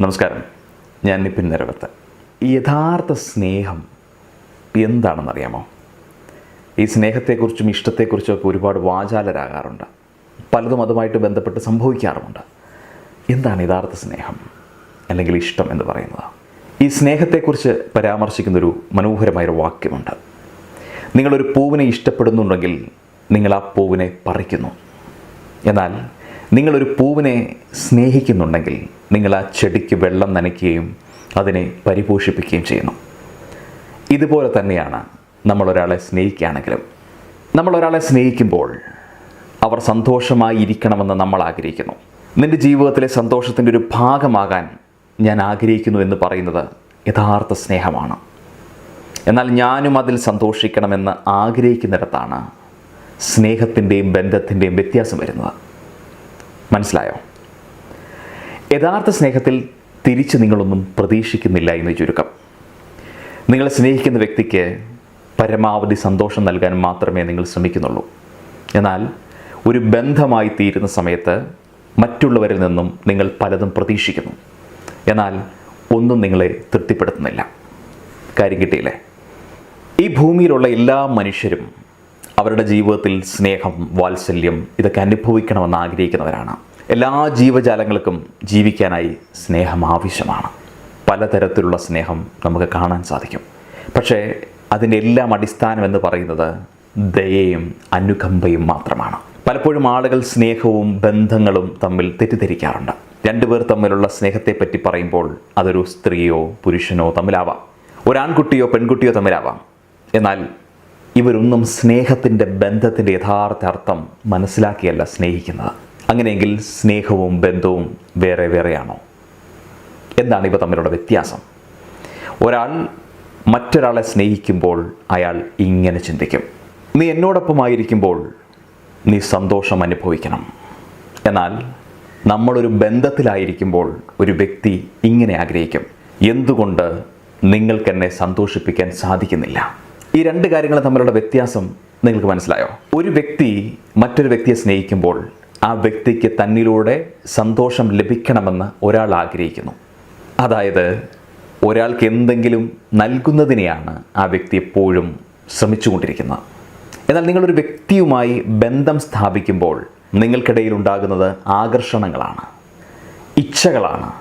നമസ്കാരം. ഞാൻ നിപ്പിൻ നിരവത്ത്. യഥാർത്ഥ സ്നേഹം എന്താണെന്നറിയാമോ? ഈ സ്നേഹത്തെക്കുറിച്ചും ഇഷ്ടത്തെക്കുറിച്ചും ഒക്കെ ഒരുപാട് വാചാലരാകാറുണ്ട്. പലതും അതുമായിട്ട് ബന്ധപ്പെട്ട് സംഭവിക്കാറുമുണ്ട്. എന്താണ് യഥാർത്ഥ സ്നേഹം അല്ലെങ്കിൽ ഇഷ്ടം എന്ന് പറയുന്നത്? ഈ സ്നേഹത്തെക്കുറിച്ച് പരാമർശിക്കുന്നൊരു മനോഹരമായൊരു വാക്യമുണ്ട്. നിങ്ങളൊരു പൂവിനെ ഇഷ്ടപ്പെടുന്നുണ്ടെങ്കിൽ നിങ്ങൾ ആ പൂവിനെ പറിക്കുന്നു. എന്നാൽ നിങ്ങളൊരു പൂവിനെ സ്നേഹിക്കുന്നുണ്ടെങ്കിൽ നിങ്ങൾ ആ ചെടിക്ക് വെള്ളം നനയ്ക്കുകയും അതിനെ പരിപോഷിപ്പിക്കുകയും ചെയ്യുന്നു. ഇതുപോലെ തന്നെയാണ് നമ്മളൊരാളെ സ്നേഹിക്കുകയാണെങ്കിലും നമ്മളൊരാളെ സ്നേഹിക്കുമ്പോൾ അവർ സന്തോഷമായി ഇരിക്കണമെന്ന് നമ്മൾ ആഗ്രഹിക്കുന്നു. നിന്റെ ജീവിതത്തിലെ സന്തോഷത്തിന്റെ ഒരു ഭാഗമാകാൻ ഞാൻ ആഗ്രഹിക്കുന്നു എന്ന് പറയുന്നത് യഥാർത്ഥ സ്നേഹമാണ്. എന്നാൽ ഞാനും അതിൽ സന്തോഷിക്കണമെന്ന് ആഗ്രഹിക്കുന്നിടത്താണ് സ്നേഹത്തിന്റെയും ബന്ധത്തിന്റെയും വ്യത്യാസം വരുന്നത്. മനസ്സിലായോ? യഥാർത്ഥ സ്നേഹത്തിൽ തിരിച്ച് നിങ്ങളൊന്നും പ്രതീക്ഷിക്കുന്നില്ല എന്ന് ചുരുക്കം. നിങ്ങളെ സ്നേഹിക്കുന്ന വ്യക്തിക്ക് പരമാവധി സന്തോഷം നൽകാൻ മാത്രമേ നിങ്ങൾ ശ്രമിക്കുന്നുള്ളൂ. എന്നാൽ ഒരു ബന്ധമായി തീരുന്ന സമയത്ത് മറ്റുള്ളവരിൽ നിന്നും നിങ്ങൾ പലതും പ്രതീക്ഷിക്കുന്നു. എന്നാൽ ഒന്നും നിങ്ങളെ തൃപ്തിപ്പെടുത്തുന്നില്ല. കാര്യം കിട്ടിയില്ലേ? ഈ ഭൂമിയിലുള്ള എല്ലാ മനുഷ്യരും അവരുടെ ജീവിതത്തിൽ സ്നേഹം വാത്സല്യം ഇതൊക്കെ അനുഭവിക്കണമെന്ന് ആഗ്രഹിക്കുന്നവരാണ്. എല്ലാ ജീവജാലങ്ങൾക്കും ജീവിക്കാനായി സ്നേഹം ആവശ്യമാണ്. പലതരത്തിലുള്ള സ്നേഹം നമുക്ക് കാണാൻ സാധിക്കും. പക്ഷേ അതിന്റെ എല്ലാം അടിസ്ഥാനം എന്ന് പറയുന്നത് ദയയും അനുകമ്പയും മാത്രമാണ്. പലപ്പോഴും ആളുകൾ സ്നേഹവും ബന്ധങ്ങളും തമ്മിൽ തെറ്റിദ്ധരിക്കാറുണ്ട്. രണ്ടുപേർ തമ്മിലുള്ള സ്നേഹത്തെപ്പറ്റി പറയുമ്പോൾ അതൊരു സ്ത്രീയോ പുരുഷനോ തമ്മിലാവാം. ഒരാൺകുട്ടിയോ പെൺകുട്ടിയോ തമ്മിലാവാം. എന്നാൽ ഇവരൊന്നും സ്നേഹത്തിന്റെ ബന്ധത്തിന്റെ യഥാർത്ഥ അർത്ഥം മനസ്സിലാക്കിയല്ല സ്നേഹിക്കുന്നത്. അങ്ങനെയെങ്കിൽ സ്നേഹവും ബന്ധവും വേറെ വേറെയാണോ? എന്താണ് ഇവ തമ്മിലുള്ള വ്യത്യാസം? ഒരാൾ മറ്റൊരാളെ സ്നേഹിക്കുമ്പോൾ അയാൾ ഇങ്ങനെ ചിന്തിക്കും. നീ എന്നോടൊപ്പമായിരിക്കുമ്പോൾ നീ സന്തോഷം അനുഭവിക്കണം. എന്നാൽ നമ്മളൊരു ബന്ധത്തിലായിരിക്കുമ്പോൾ ഒരു വ്യക്തി ഇങ്ങനെ ആഗ്രഹിക്കും എന്തുകൊണ്ട് നിങ്ങൾക്കെന്നെ സന്തോഷിപ്പിക്കാൻ സാധിക്കുന്നില്ല? ഈ രണ്ട് കാര്യങ്ങൾ തമ്മിലുള്ള വ്യത്യാസം നിങ്ങൾക്ക് മനസ്സിലായോ? ഒരു വ്യക്തി മറ്റൊരു വ്യക്തിയെ സ്നേഹിക്കുമ്പോൾ ആ വ്യക്തിക്ക് തന്നിലൂടെ സന്തോഷം ലഭിക്കണമെന്ന് ഒരാൾ ആഗ്രഹിക്കുന്നു. അതായത് ഒരാൾക്ക് എന്തെങ്കിലും നൽകുന്നതിനെയാണ് ആ വ്യക്തി എപ്പോഴും ശ്രമിച്ചുകൊണ്ടിരിക്കുന്നത്. എന്നാൽ നിങ്ങളൊരു വ്യക്തിയുമായി ബന്ധം സ്ഥാപിക്കുമ്പോൾ നിങ്ങൾക്കിടയിൽ ഉണ്ടാകുന്നത് ആകർഷണങ്ങളാണ് ഇച്ഛകളാണ്.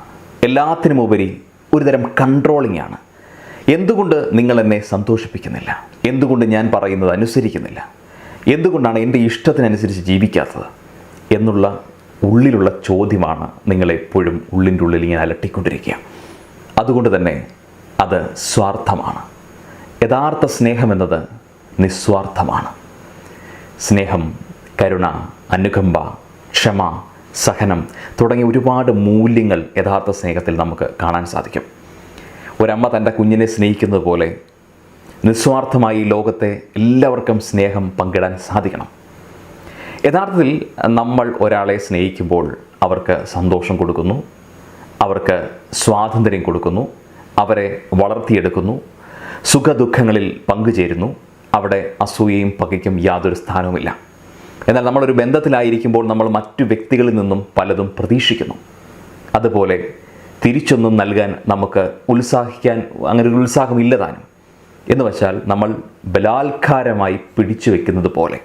എല്ലാത്തിനുമുപരി ഒരുതരം കൺട്രോളിംഗ് ആണ്. എന്തുകൊണ്ട് നിങ്ങൾ എന്നെ സന്തോഷിപ്പിക്കുന്നില്ല? എന്തുകൊണ്ട് ഞാൻ പറയുന്നത് അനുസരിക്കുന്നില്ല? എന്തുകൊണ്ടാണ് എന്റെ ഇഷ്ടത്തിനനുസരിച്ച് ജീവിക്കാത്തത്? എന്നുള്ള ഉള്ളിലുള്ള ചോദ്യമാണ് നിങ്ങളെപ്പോഴും ഉള്ളിന്റെ ഉള്ളിൽ ഇങ്ങനെ അലട്ടിക്കൊണ്ടിരിക്കുക. അതുകൊണ്ട് തന്നെ അത് സ്വാർത്ഥമാണ്. യഥാർത്ഥ സ്നേഹമെന്നത് നിസ്വാർത്ഥമാണ്. സ്നേഹം കരുണ അനുകമ്പ ക്ഷമ സഹനം തുടങ്ങിയ ഒരുപാട് മൂല്യങ്ങൾ യഥാർത്ഥ സ്നേഹത്തിൽ നമുക്ക് കാണാൻ സാധിക്കും. ഒരമ്മ തന്റെ കുഞ്ഞിനെ സ്നേഹിക്കുന്നത് പോലെ നിസ്വാർത്ഥമായി ലോകത്തെ എല്ലാവർക്കും സ്നേഹം പങ്കിടാൻ സാധിക്കണം. യഥാർത്ഥത്തിൽ നമ്മൾ ഒരാളെ സ്നേഹിക്കുമ്പോൾ അവർക്ക് സന്തോഷം കൊടുക്കുന്നു അവർക്ക് സ്വാതന്ത്ര്യം കൊടുക്കുന്നു അവരെ വളർത്തിയെടുക്കുന്നു സുഖദുഃഖങ്ങളിൽ പങ്കുചേരുന്നു അവിടെ അസൂയയും പകയ്ക്കും യാതൊരു സ്ഥാനവുമില്ല. എന്നാൽ നമ്മളൊരു ബന്ധത്തിലായിരിക്കുമ്പോൾ നമ്മൾ മറ്റു വ്യക്തികളിൽ നിന്നും പലതും പ്രതീക്ഷിക്കുന്നു. അതുപോലെ തിരിച്ചൊന്നും നൽകാൻ നമുക്ക് ഉത്സാഹിക്കാൻ അങ്ങനെ ഒരു ഉത്സാഹമില്ല താനും. എന്ന് വച്ചാൽ നമ്മൾ ബലാത്കാരമായി പിടിച്ചു വെക്കുന്നത് പോലെ.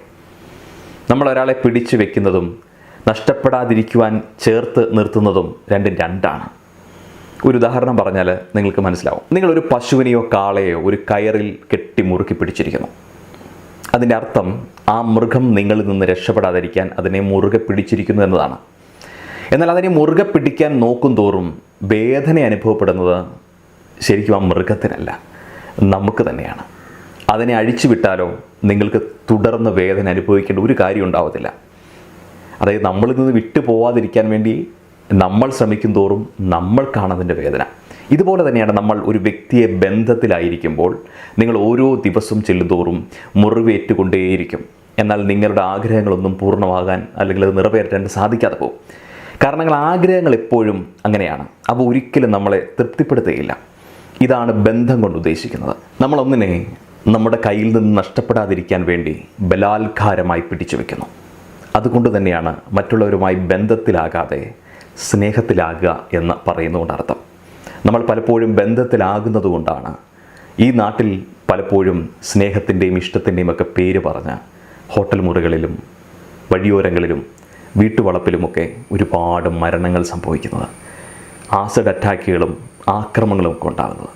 നമ്മൾ ഒരാളെ പിടിച്ചു വെക്കുന്നതും നഷ്ടപ്പെടാതിരിക്കുവാൻ ചേർത്ത് നിർത്തുന്നതും രണ്ടും രണ്ടാണ്. ഒരു ഉദാഹരണം പറഞ്ഞാൽ നിങ്ങൾക്ക് മനസ്സിലാവും. നിങ്ങളൊരു പശുവിനെയോ കാളയോ ഒരു കയറിൽ കെട്ടി മുറുക്കി പിടിച്ചിരിക്കുന്നു. അതിന്റെ അർത്ഥം ആ മൃഗം നിങ്ങളിൽ നിന്ന് രക്ഷപ്പെടാതിരിക്കാൻ അതിനെ മുറുകെ പിടിച്ചിരിക്കുന്നു എന്നതാണ്. എന്നാൽ അതിനെ മുറുകെ പിടിക്കാൻ നോക്കും തോറും വേദന അനുഭവപ്പെടുന്നത് ശരിക്കും ആ മൃഗത്തിനല്ല നമുക്ക് തന്നെയാണ്. അതിനെ അഴിച്ചു വിട്ടാലോ നിങ്ങൾക്ക് തുടർന്ന് വേദന അനുഭവിക്കേണ്ട ഒരു കാര്യം ഉണ്ടാവത്തില്ല. അതായത് നമ്മളിൽ നിന്ന് വിട്ടു പോവാതിരിക്കാൻ വേണ്ടി നമ്മൾ ശ്രമിക്കും തോറും നമ്മൾക്കാണ് അതിന്റെ വേദന. ഇതുപോലെ തന്നെയാണ് നമ്മൾ ഒരു വ്യക്തിയെ ബന്ധത്തിലായിരിക്കുമ്പോൾ നിങ്ങൾ ഓരോ ദിവസവും ചെല്ലുന്തോറും മുറിവേറ്റുകൊണ്ടേയിരിക്കും. എന്നാൽ നിങ്ങളുടെ ആഗ്രഹങ്ങളൊന്നും പൂർണമാകാൻ അല്ലെങ്കിൽ അത് നിറവേറ്റാൻ സാധിക്കാതെ പോകും. കാരണം നിങ്ങൾ ആഗ്രഹങ്ങൾ എപ്പോഴും അങ്ങനെയാണ്. അപ്പോൾ ഒരിക്കലും നമ്മളെ തൃപ്തിപ്പെടുത്തുകയില്ല. ഇതാണ് ബന്ധം കൊണ്ട് ഉദ്ദേശിക്കുന്നത്. നമ്മളൊന്നിനെ നമ്മുടെ കയ്യിൽ നിന്ന് നഷ്ടപ്പെടാതിരിക്കാൻ വേണ്ടി ബലാത്കാരമായി പിടിച്ചു വെക്കുന്നു. അതുകൊണ്ട് തന്നെയാണ് മറ്റുള്ളവരുമായി ബന്ധത്തിലാകാതെ സ്നേഹത്തിലാകുക എന്ന് പറയുന്നതുകൊണ്ട് അർത്ഥം. നമ്മൾ പലപ്പോഴും ബന്ധത്തിലാകുന്നത് കൊണ്ടാണ് ഈ നാട്ടിൽ പലപ്പോഴും സ്നേഹത്തിന്റെയും ഇഷ്ടത്തിന്റെയും ഒക്കെ പേര് പറഞ്ഞ് ഹോട്ടൽ മുറികളിലും വഴിയോരങ്ങളിലും വീട്ടുവളപ്പിലുമൊക്കെ ഒരുപാട് മരണങ്ങൾ സംഭവിക്കുന്നത്. ആസിഡ് അറ്റാക്കുകളും ആക്രമണങ്ങളും ഒക്കെ ഉണ്ടാകുന്നത്.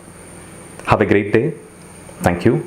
Have a great day thank you